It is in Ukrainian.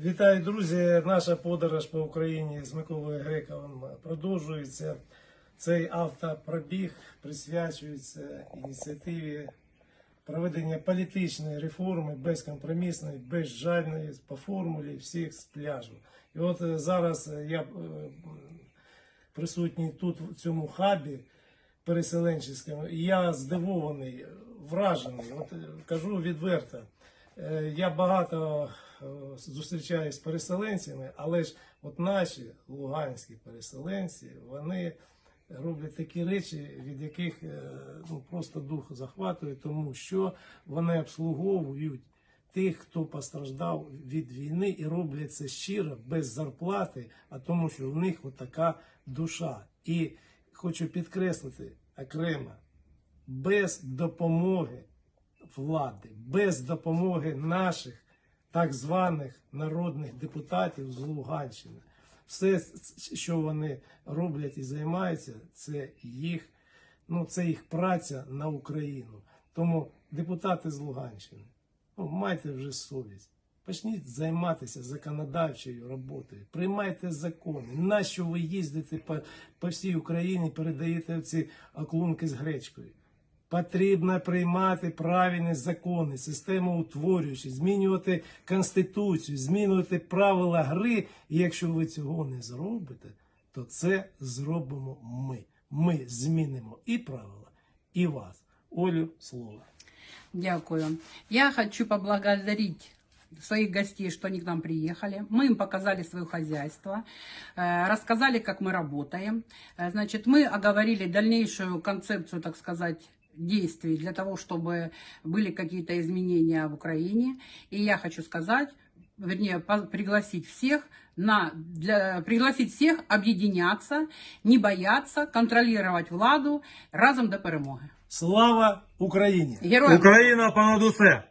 Вітаю, друзі! Наша подорож по Україні з Миколою Грековим продовжується. Цей автопробіг присвячується ініціативі проведення політичної реформи безкомпромісної, безжальної по формулі всіх з пляжу. І от е, зараз е, я е, присутній тут в цьому хабі переселенческому, і я здивований, вражений. От кажу відверто. Е, Я багато е, зустрічаюсь з переселенцями, але ж от наші луганські переселенці, вони роблять такі речі, від яких е, ну, просто дух захватує, тому що вони обслуговують тих, хто постраждав від війни, і роблять це щиро, без зарплати, а тому, що в них отака душа. І хочу підкреслити окремо, без допомоги влади, без допомоги наших так званих народних депутатів з Луганщини. Все, що вони роблять і займаються, це їх, ну, це їх праця на Україну. Тому депутати з Луганщини, ну, майте вже совість. Почніть займатися законодавчою роботою, приймайте закони. Нащо ви їздите по, по всій Україні, передаєте ці оклунки з гречкою? Потрібно приймати правильні закони, систему утворюючи, змінювати конституцію, змінювати правила гри. І якщо ви цього не зробите, то це зробимо ми. Ми змінимо і правила, і вас. Олю, слово. Дякую. Я хочу поблагодарить своих гостей, что они к нам приехали. Мы им показали свое хозяйство, э, рассказали, как мы работаем. Э, Значит, мы оговорили дальнейшую концепцию, так сказать, действий для того, чтобы были какие-то изменения в Украине. И я хочу сказать, вернее, по- пригласить всех на, для, пригласить всех объединяться, не бояться, контролировать владу разом до перемоги. Слава Україні! Героям! Україна понад усе!